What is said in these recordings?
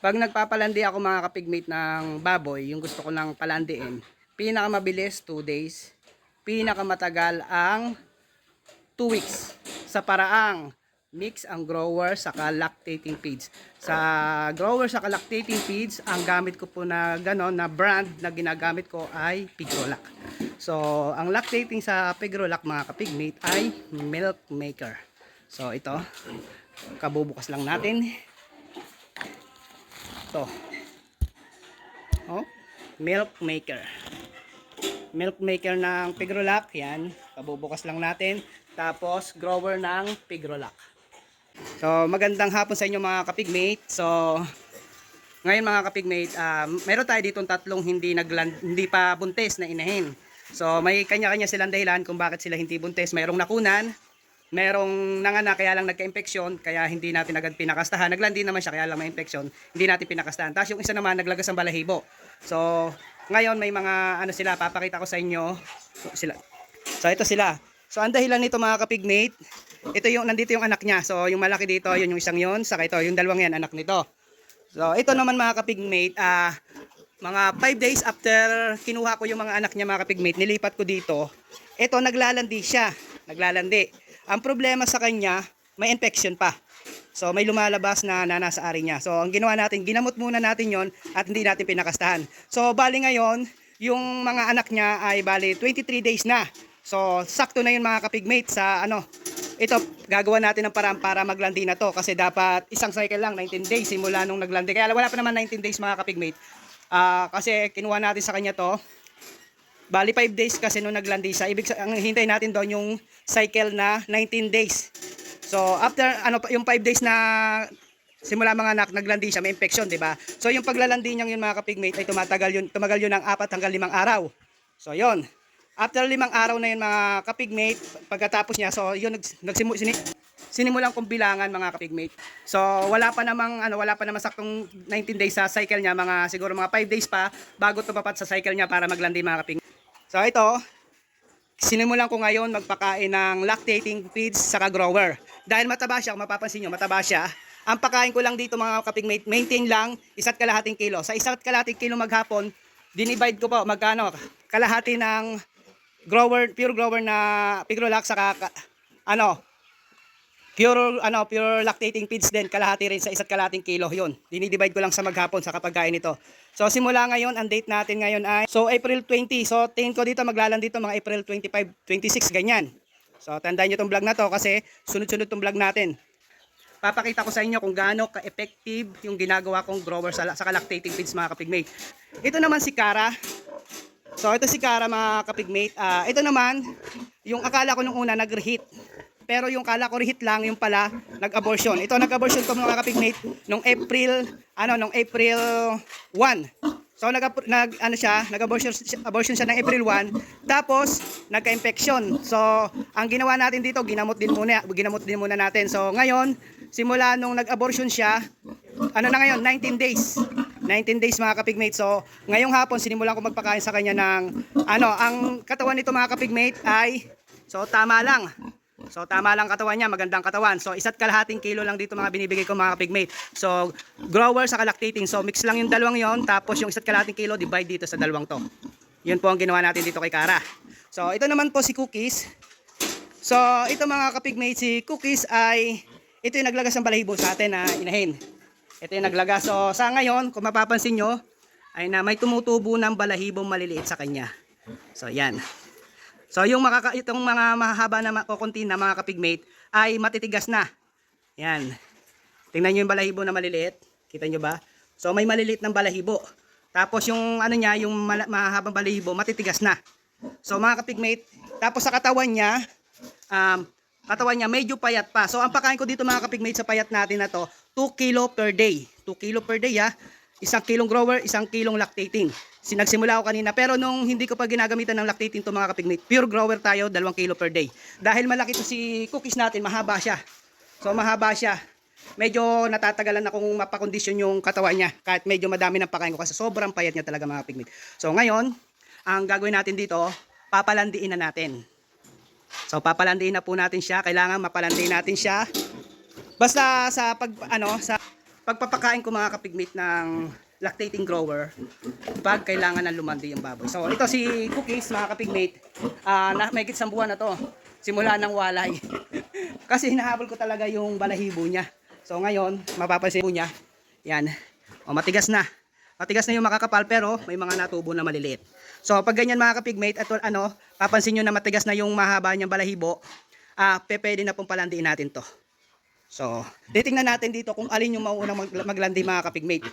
Pag nagpapalandi ako mga kapigmate ng baboy, yung gusto ko lang palandiin, pinakamabilis 2 days, pinakamatagal ang 2 weeks sa paraang mix ang grower saka lactating feeds. Sa grower saka lactating feeds, ang gamit ko po na gano'n, na brand na ginagamit ko ay Pigrolac. So, ang lactating sa Pigrolac mga kapigmate ay Milk Maker. So, ito, kabubukas lang natin. Ito. Oh, Milk Maker. Milk Maker ng Pigrolac, yan. Kabubukas lang natin. Tapos, grower ng Pigrolac. So, magandang hapon sa inyo mga kapigmate. So, ngayon mga kapigmate, um, meron tayo ditong tatlong hindi, naglan, hindi pa buntis na inahin. So, may kanya-kanya silang dahilan kung bakit sila hindi buntis. Mayroong nakunan, merong nanganak kaya lang nagka-infeksyon, kaya hindi natin agad pinakastahan. Naglandi naman siya kaya lang may infeksyon, hindi natin pinakastahan. Tapos yung isa naman naglagas ng balahibo. So, ngayon may mga ano sila, papakita ko sa inyo. So, sila. So, ito sila. So, ang dahilan nito mga kapigmate, ito yung nandito yung anak niya. So, yung malaki dito, yun yung isang yun, saka ito, yung dalawang yan, anak nito. So, ito naman mga kapigmate, ah, mga 5 days after kinuha ko yung mga anak niya mga kapigmate, nilipat ko dito, ito naglalandi siya, naglalandi. Ang problema sa kanya, may infection pa. So, may lumalabas na sa ari niya. So, ang ginawa natin, ginamot muna natin yon at hindi natin pinakastahan. So, bali ngayon, yung mga anak niya ay bali 23 days na. So, sakto na yun mga kapigmate sa ano, ito, gagawa natin ng paraan para maglandi na to kasi dapat isang cycle lang, 19 days simula nung naglandi. Kaya wala pa naman 19 days mga kapigmate. Ah, kasi kinuha natin sa kanya to. Bali 5 days kasi nung naglandi siya. Ibig ang hintay natin doon yung cycle na 19 days. So after ano yung 5 days na simula mga anak naglandi siya, may infection, 'di ba? So yung paglalandi niyang yun mga kapigmate ay tumatagal yun, tumagal yun ng 4 hanggang 5 araw. So yon. After limang araw na yun mga kapigmate, pagkatapos niya, so yun nags- nagsimu, sini, sinimulan kong bilangan mga kapigmate. So wala pa namang ano, wala pa namang saktong 19 days sa cycle niya, mga siguro mga 5 days pa bago tumapat sa cycle niya para maglandi mga kapigmate. So ito, sinimulan ko ngayon magpakain ng lactating feeds sa grower. Dahil mataba siya, kung mapapansin nyo, mataba siya. Ang pakain ko lang dito mga kapigmate, maintain lang isa't kalahating kilo. Sa isa't kalahating kilo maghapon, dinivide ko po magkano, kalahati ng grower, pure grower na Pigrolac saka ka- ano, pure ano, pure lactating feeds din kalahati rin sa isa't kalahating kilo 'yon. Dinidivide ko lang sa maghapon sa kapagkain nito. So simula ngayon, ang date natin ngayon ay so April 20. So tingin ko dito maglalan dito mga April 25, 26 ganyan. So tandaan niyo tong vlog na to kasi sunod-sunod tong vlog natin. Papakita ko sa inyo kung gaano ka-effective yung ginagawa kong grower sa, sa lactating feeds mga kapigmate. Ito naman si Cara. So ito si Cara mga kapigmate. Ah, ito naman, yung akala ko nung una nag-reheat. Pero yung kala ko reheat lang, yung pala nag-abortion. Ito nag-abortion ko mga kapigmate nung April, ano, nung April 1. So nag, nag ano siya, nag-abortion abortion siya ng April 1. Tapos nagka-infection. So ang ginawa natin dito, ginamot din muna, ginamot din muna natin. So ngayon, simula nung nag-abortion siya, ano na ngayon, 19 days. 19 days mga kapigmate. So, ngayong hapon, sinimulan ko magpakain sa kanya ng, ano, ang katawan nito mga kapigmate ay, so tama lang. So, tama lang katawan niya, magandang katawan. So, isa't kalahating kilo lang dito mga binibigay ko mga kapigmate. So, grower sa lactating. So, mix lang yung dalawang yon tapos yung isa't kalahating kilo, divide dito sa dalawang to. Yun po ang ginawa natin dito kay Kara. So, ito naman po si Cookies. So, ito mga kapigmate, si Cookies ay, ito yung naglagas ng balahibo sa atin na inahin. Ito yung naglagas. So, sa ngayon, kung mapapansin nyo, ay na may tumutubo ng balahibong maliliit sa kanya. So, yan. So, yung makaka itong mga mahahaba na makukunti na mga kapigmate ay matitigas na. Yan. Tingnan nyo yung balahibo na maliliit. Kita nyo ba? So, may maliliit ng balahibo. Tapos yung ano niya, yung mahahabang balahibo, matitigas na. So, mga kapigmate, tapos sa katawan niya, um, katawan niya medyo payat pa. So, ang pakain ko dito mga kapigmate sa payat natin na to, 2 kilo per day. 2 kilo per day ha. Isang kilong grower, isang kilong lactating. Sinagsimula ko kanina pero nung hindi ko pa ginagamitan ng lactating to mga kapigmate, pure grower tayo, 2 kilo per day. Dahil malaki to si cookies natin, mahaba siya. So mahaba siya. Medyo natatagalan akong mapakondisyon yung katawan niya kahit medyo madami ng pakain ko kasi sobrang payat niya talaga mga pigmate. So ngayon, ang gagawin natin dito, papalandiin na natin. So papalandiin na po natin siya. Kailangan mapalandiin natin siya. Basta sa pag ano sa pagpapakain ko mga kapigmate ng lactating grower pag kailangan ng lumandi yung baboy. So ito si Cookies mga kapigmate, ah na may isang buwan na to. Simula ng walay. Kasi hinahabol ko talaga yung balahibo niya. So ngayon, mapapansin niya, yan, o matigas na. Matigas na yung makakapal pero may mga natubo na maliliit. So pag ganyan mga kapigmate, at ano, papansin nyo na matigas na yung mahaba niyang balahibo, ah pe- pwede na pong palandiin natin to. So, titingnan natin dito kung alin yung mauunang mag- maglandi mga kapigmate.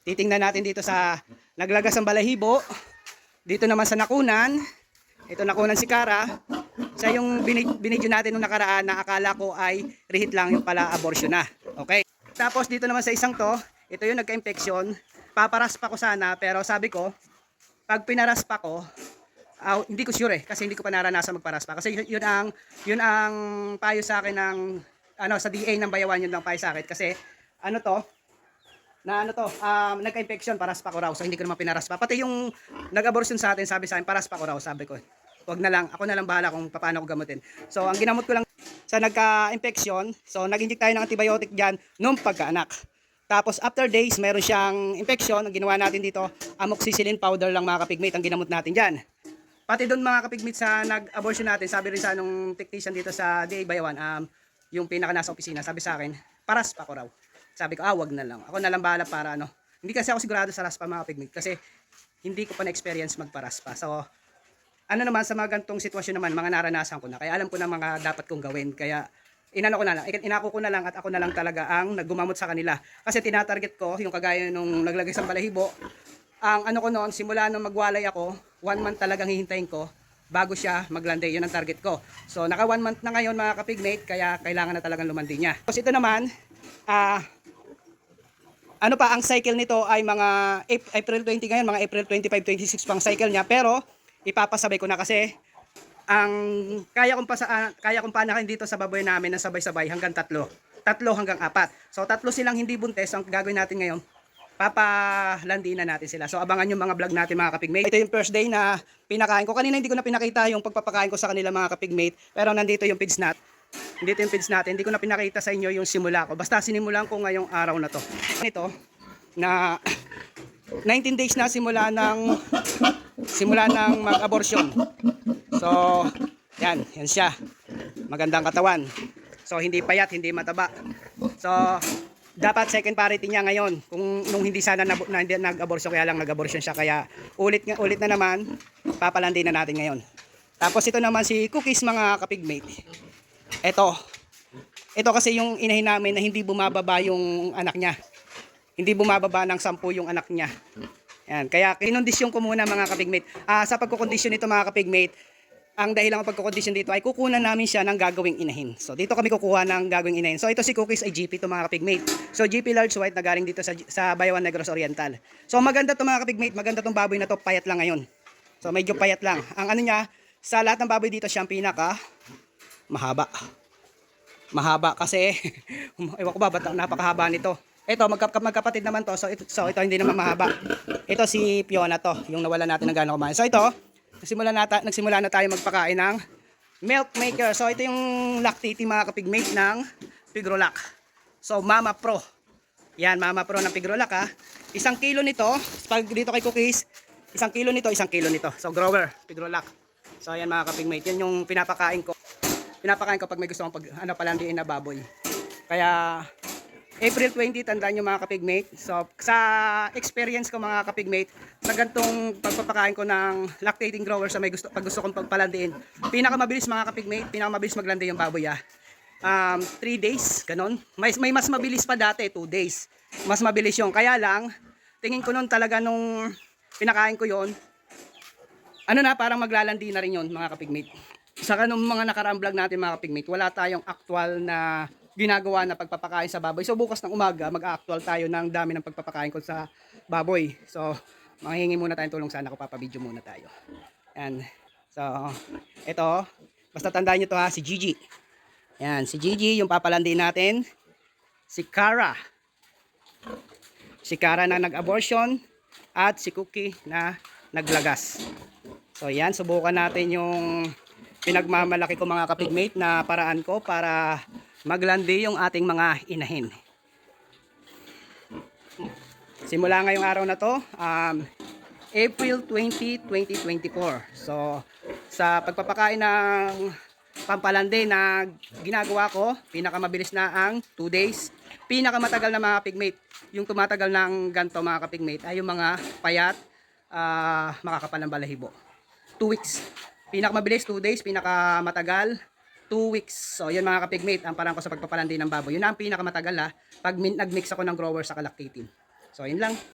Titingnan natin dito sa naglagas ng balahibo. Dito naman sa nakunan. Ito nakunan si Kara. Sa yung bini- binidyo natin nung nakaraan na akala ko ay rehit lang yung pala abortion na. Okay. Tapos dito naman sa isang to, ito yung nagka-infection. Paparaspa ko sana pero sabi ko, pag pinaraspa ko, ah, hindi ko sure eh kasi hindi ko pa naranasan magparaspa kasi yun ang yun ang payo sa akin ng ano sa DA ng Bayawan yun lang payo sa akin. Kasi ano to na ano to um, nagka-infection paraspa ko raw. So hindi ko naman pinaraspa. Pati yung nag-abortion sa atin sabi sa akin paraspa ko raw sabi ko. Wag na lang ako na lang bahala kung paano ko gamutin. So ang ginamot ko lang sa nagka-infection so nag-inject tayo ng antibiotic diyan nung pagkaanak. Tapos after days, meron siyang infection. Ang ginawa natin dito, amoxicillin powder lang mga kapigmate ang ginamot natin dyan. Pati doon mga kapigmate sa nag-abortion natin, sabi rin sa nung technician dito sa DA Bayawan, um, yung pinaka nasa opisina, sabi sa akin, paras pa ko raw. Sabi ko, ah, wag na lang. Ako na lang bahala para ano. Hindi kasi ako sigurado sa raspa mga kapigmate kasi hindi ko pa na-experience magparaspa. So, ano naman sa mga gantong sitwasyon naman, mga naranasan ko na. Kaya alam ko na mga dapat kong gawin. Kaya inano ko na lang, inako ko na lang at ako na lang talaga ang naggumamot sa kanila. Kasi tinatarget ko, yung kagaya nung naglagay sa balahibo, ang ano ko noon, simula nung magwalay ako, one month talagang hihintayin ko bago siya maglandi. Yun ang target ko. So, naka one month na ngayon mga kapigmate, kaya kailangan na talagang lumandi niya. Tapos ito naman, ah, ano pa, ang cycle nito ay mga Ap- April 20 ngayon, mga April 25, 26 pang cycle niya. Pero, ipapasabay ko na kasi ang kaya kong pasa, ah, kaya kong panakin dito sa baboy namin na sabay-sabay hanggang tatlo. Tatlo hanggang apat. So tatlo silang hindi buntes. Ang gagawin natin ngayon, papalandiin na natin sila. So abangan yung mga vlog natin mga kapigmate. Ito yung first day na pinakain ko. Kanina hindi ko na pinakita yung pagpapakain ko sa kanila mga kapigmate. Pero nandito yung pigs nut. Dito yung pigs natin. Hindi ko na pinakita sa inyo yung simula ko. Basta sinimulan ko ngayong araw na to. Ito, na 19 days na simula ng simula ng mag-abortion. So, yan, yan siya. Magandang katawan. So, hindi payat, hindi mataba. So, dapat second parity niya ngayon. Kung nung hindi sana na, na hindi nag-abortion, kaya lang nag-abortion siya. Kaya ulit, nga- ulit na naman, papalandi na natin ngayon. Tapos ito naman si Cookies mga kapigmate. Ito. Ito kasi yung inahin namin na hindi bumababa yung anak niya. Hindi bumababa ng sampu yung anak niya. Yan. Kaya kinondisyon ko muna mga kapigmate. Ah, sa pagkukondisyon nito mga kapigmate, ang dahilan ng pagkukondisyon dito ay kukunan namin siya ng gagawing inahin. So dito kami kukuha ng gagawing inahin. So ito si Cookies ay GP to mga kapigmate. So GP large white na galing dito sa, sa Bayawan Negros Oriental. So maganda to mga kapigmate, maganda tong baboy na to, payat lang ngayon. So medyo payat lang. Ang ano niya, sa lahat ng baboy dito siyang pinaka mahaba. Mahaba kasi ewan ko ba ba't napakahaba nito. Ito magka, magkapatid naman to. So ito, so ito hindi naman mahaba. Ito si Fiona to, yung nawala natin ng gano'ng kumain. So ito, nagsimula na, ta- nagsimula na tayo magpakain ng milk maker. So ito yung lactating mga kapigmate ng Pigrolac. So Mama Pro. Yan, Mama Pro ng Pigrolac ha. Isang kilo nito, pag dito kay Cookies, isang kilo nito, isang kilo nito. So grower, Pigrolac. So ayan mga kapigmate, yan yung pinapakain ko. Pinapakain ko pag may gusto kong pag, ano palandiin na baboy. Kaya April 20, tandaan nyo mga kapigmate. So, sa experience ko mga kapigmate, sa gantong pagpapakain ko ng lactating grower sa may gusto, pag gusto kong pagpalandiin, pinakamabilis mga kapigmate, pinakamabilis maglandi yung baboy ah. Um, 3 days, ganon. May, may mas mabilis pa dati, 2 days. Mas mabilis yung. Kaya lang, tingin ko nun talaga nung pinakain ko yon ano na, parang maglalandi na rin yon mga kapigmate. Saka nung mga nakaraang vlog natin mga kapigmate, wala tayong actual na ginagawa na pagpapakain sa baboy. So bukas ng umaga, mag-actual tayo ng dami ng pagpapakain ko sa baboy. So, manghingi muna tayong tulong sana ko papabideo muna tayo. Yan. So, ito, basta tandaan nyo to ha, si Gigi. Yan, si Gigi, yung papalandi natin. Si Cara. Si Cara na nag-abortion. At si Cookie na naglagas. So yan, subukan natin yung pinagmamalaki ko mga kapigmate na paraan ko para maglandi yung ating mga inahin. Simula ngayong araw na to, um, April 20, 2024. So, sa pagpapakain ng pampalande na ginagawa ko, pinakamabilis na ang 2 days. Pinakamatagal na mga pigmate, yung tumatagal ng ganto mga kapigmate ay yung mga payat, ah, makakapal ng balahibo. 2 weeks. Pinakamabilis 2 days, pinakamatagal 2 weeks. So, yun mga kapigmate, ang parang ko sa pagpapalandi ng baboy. Yun ang pinakamatagal ha, pag min- nag-mix ako ng grower sa kalaktitin. So, yun lang.